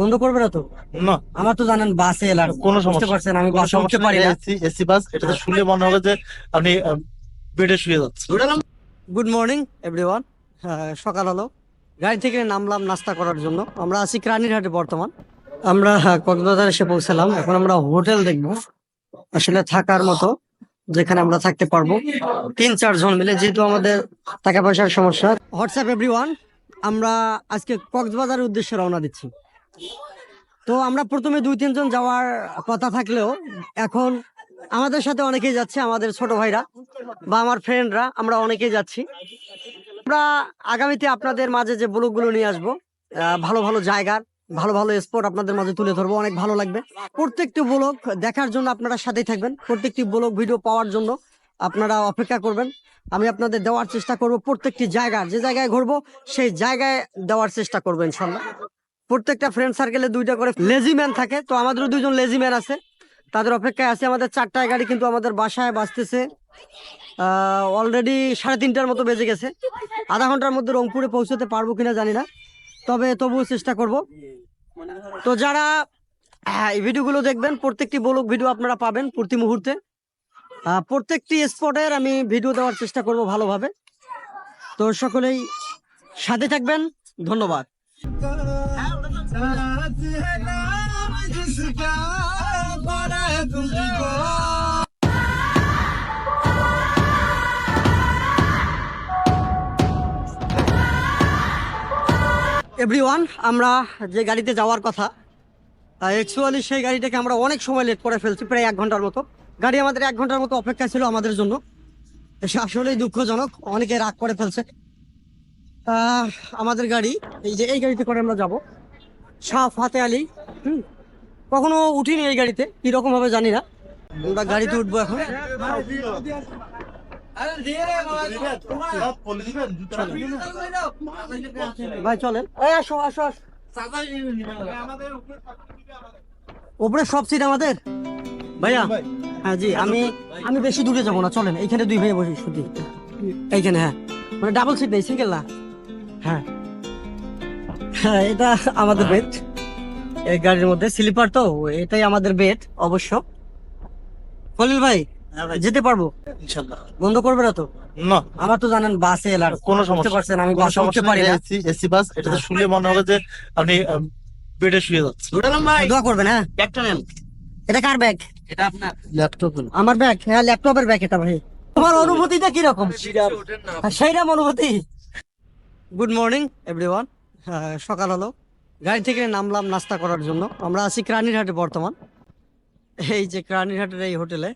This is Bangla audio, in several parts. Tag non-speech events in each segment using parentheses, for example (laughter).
বন্ধ করবে না তো? না। আমার তো জানেন বাসে এলার কোনো সমস্যা পারছেন আমি বাসে উঠতে পারি না। AC AC bus. এটাতে শুলে মনে হবে যে আপনি বেডে শুয়ে যাচ্ছেন। গুড মর্নিং এভরিওয়ান সকাল হলো। গাড়ি থেকে নামলাম নাস্তা করার জন্য। আমরা আছি ক্রানীরহাটে বর্তমান। আমরা কক্সবাজার এসে পৌঁছালাম। এখন আমরা হোটেল দেখব। আসলে থাকার মতো যেখানে আমরা থাকতে পারব। তিন চার জন মিলে যেহেতু আমাদের টাকা পয়সার সমস্যা। হোয়াটসঅ্যাপ এভরিওয়ান আমরা আজকে কক্সবাজারের উদ্দেশ্যে রওনা দিচ্ছি। তো আমরা প্রথমে দুই, তিনজন যাওয়ার কথা থাকলেও এখন আমাদের সাথে অনেকেই যাচ্ছে, আমাদের ছোট ভাইরা বা আমার ফ্রেন্ডরা আমরা অনেকেই যাচ্ছি। আমরা আগামীতে আপনাদের মাঝে যে ব্লগগুলো নিয়ে আসব ভালো ভালো জায়গার ভালো ভালো স্পট আপনাদের মাঝে তুলে ধরবো, অনেক ভালো লাগবে। প্রত্যেকটি ব্লগ দেখার জন্য আপনারা সাথেই থাকবেন, প্রত্যেকটি ব্লগ ভিডিও পাওয়ার জন্য আপনারা অপেক্ষা করবেন। আমি আপনাদের দেওয়ার চেষ্টা করব প্রত্যেকটি জায়গা যে জায়গায় ঘুরবো, সেই জায়গায় দেওয়ার চেষ্টা করব, ইনশাল্লাহ। প্রত্যেকটা ফ্রেন্ড সার্কেলে দুইটা করে লেজি ম্যান থাকে। তো আমাদেরও দুইজন লেজি ম্যান আছে। তাদের অপেক্ষায় আছে আমাদের চারটায় গাড়ি কিন্তু আমাদের বাসায় বাঁচতেছে অলরেডি সাড়ে তিনটার মতো বেজে গেছে। আধা ঘণ্টার মধ্যে রংপুরে পৌঁছতে পারব কিনা জানি না। তবে তবুও চেষ্টা করব। তো যারা আহ, এই ভিডিওগুলো দেখবেন প্রত্যেকটি ব্লগ ভিডিও আপনারা পাবেন প্রতি মুহূর্তে। প্রত্যেকটি স্পটের আমি ভিডিও দেওয়ার চেষ্টা করব ভালোভাবে। তো সকলেই সাথে থাকবেন। ধন্যবাদ। এভরিওয়ান আমরা যে গাড়িতে যাওয়ার কথা অ্যাকচুয়ালি সেই গাড়িটাকে আমরা অনেক সময় লেট করে ফেলছি, প্রায় এক ঘণ্টার মতো। গাড়ি আমাদের এক ঘণ্টার মতো অপেক্ষা ছিল আমাদের জন্য। এটা আসলেই দুঃখজনক, অনেকে রাগ করে ফেলছে। আমাদের গাড়ি, এই যে এই গাড়িতে করে আমরা যাব। শাহ ফাতে আলী, হুম? কখনো উঠিনি এই গাড়িতে কীরকম ভাবে জানি না। আমরা গাড়িতে উঠবো এখন। ভাই, চলেন। আসো আসো ওপরে সব সিট আমাদের? ভাইয়া হ্যাঁ জি, আমি আমি বেশি দূরে যাব না, চলেন। এইখানে দুই ভাই বসে, শুধু। এইখানে হ্যাঁ। মানে ডাবল সিট নেই সিঙ্গেল না? হ্যাঁ। হ্যাঁ (laughs) এটা আমাদের বেড এই গাড়ির মধ্যে স্লিপার তো এটাই আমাদের বেড অবশ্য। খলিল ভাই যেতে পারব? ইনশাল্লাহ। বন্ধ করবে না তো? না। আমার তো জানেন বাসে এলার কোনো সমস্যা। পারছেন আমি কোনো বাসে উঠতে পারি না। এসি এসি বাস এটাতে শুলে মনে হবে যে আপনি বেডে শুয়ে যাচ্ছেন। দোয়া করবেন হ্যাঁ। ব্যাগটা নেন। এটা কার ব্যাগ? এটা আপনার। ল্যাপটপ আমার ব্যাগ হ্যাঁ ল্যাপটপের ব্যাগ এটা ভাই। তোমার অনুভূতিটা কীরকম? সেইরকম অনুভূতি। গুড মর্নিং এভরিওয়ান সকাল হলো। গাড়ি থেকে নামলাম নাস্তা করার জন্য। আমরা আছি ক্রানিরহাটে বর্তমান। এই যে ক্রানিরহাটের এই হোটেলে।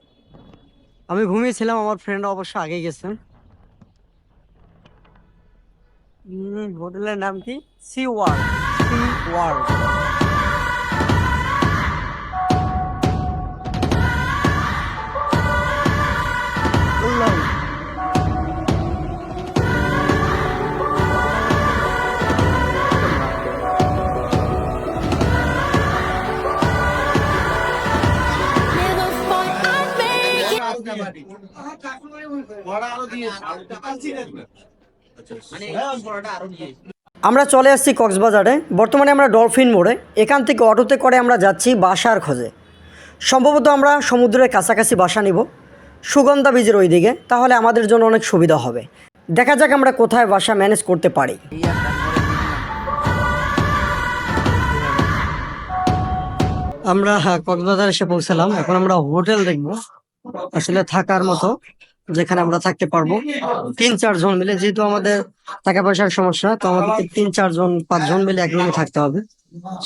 আমি ঘুমিয়েছিলাম, আমার ফ্রেন্ড অবশ্য আগে গেছেন। হোটেলের নাম কি? Sea World Sea World make it. আমরা চলে আসছি কক্সবাজারে। বর্তমানে আমরা ডলফিন মোড়ে। এখান থেকে অটোতে করে আমরা যাচ্ছি বাসার খোঁজে। সম্ভবত আমরা সমুদ্রের কাছাকাছি বাসা নিব। সুগন্ধা বীজের ওই দিকে তাহলে আমাদের জন্য অনেক সুবিধা হবে। দেখা যাক আমরা কোথায় বাসা ম্যানেজ করতে পারি। আমরা হ্যাঁ, কক্সবাজার এসে পৌঁছালাম। এখন আমরা হোটেল দেখব। আসলে থাকার মতো যেখানে আমরা থাকতে পারব। তিন, চার জন মিলে যেহেতু আমাদের টাকা পয়সার সমস্যা, তো আমাদেরকে তিন চারজন পাঁচজন মিলে এক রুমে থাকতে হবে।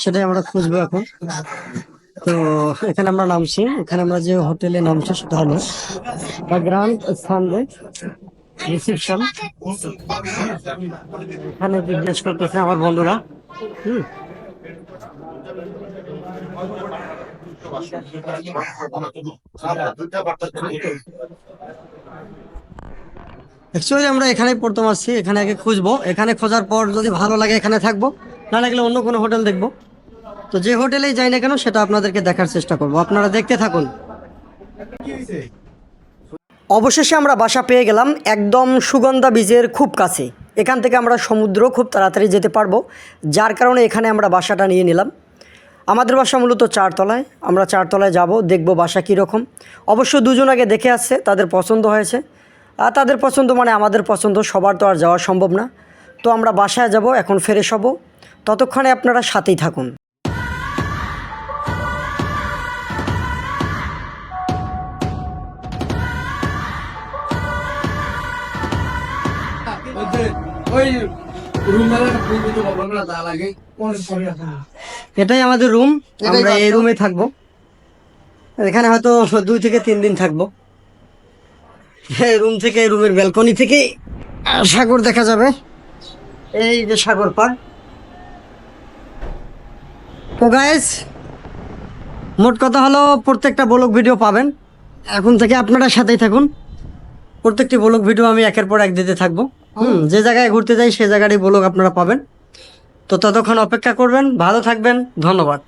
সেটাই আমরা খুঁজবো এখন। তো এখানে আমরা নামছি। এখানে আমরা যে হোটেলে নামছি সেটা হলো গ্রান্ড সানডে রিসেপশন এখানে জিজ্ঞেস করতেছে আমার বন্ধুরা, হুম। অ্যাকচুয়ালি আমরা এখানেই প্রথম আসছি, এখানে আগে খুঁজবো। এখানে খোঁজার পর যদি ভালো লাগে এখানে থাকব, না লাগলে অন্য কোনো হোটেল দেখব। তো যে হোটেলেই যাই না কেন, সেটা আপনাদেরকে দেখার চেষ্টা করব। আপনারা দেখতে থাকুন। অবশেষে আমরা বাসা পেয়ে গেলাম একদম সুগন্ধা বীজের খুব কাছে। এখান থেকে আমরা সমুদ্র খুব তাড়াতাড়ি যেতে পারব, যার কারণে এখানে আমরা বাসাটা নিয়ে নিলাম। আমাদের বাসা মূলত চারতলায়, আমরা চারতলায় যাব, দেখব বাসা কীরকম। অবশ্য দুজন আগে দেখে আসছে, তাদের পছন্দ হয়েছে। আর তাদের পছন্দ মানে আমাদের পছন্দ, সবার তো আর যাওয়া সম্ভব না। তো আমরা বাসায় যাব, এখন ফ্রেশ হব। ততক্ষণে আপনারা সাথেই থাকুন। ওই এটাই আমাদের রুম আমরা এই রুমে থাকব। এখানে হয়তো দুই থেকে তিন দিন থাকব। এই রুম থেকে রুমের ব্যালকনি থেকে সাগর দেখা যাবে। এই যে সাগর পার। তো গাইস মোট কথা হলো প্রত্যেকটা ব্লগ ভিডিও পাবেন। এখন থেকে আপনারা সাথেই থাকুন। প্রত্যেকটি ব্লগ ভিডিও আমি একের পর এক দিতে থাকব। হুম যে জায়গায় ঘুরতে যাই সে জায়গারই ব্লগ আপনারা পাবেন। তো ততক্ষণ অপেক্ষা করবেন ভালো থাকবেন ধন্যবাদ।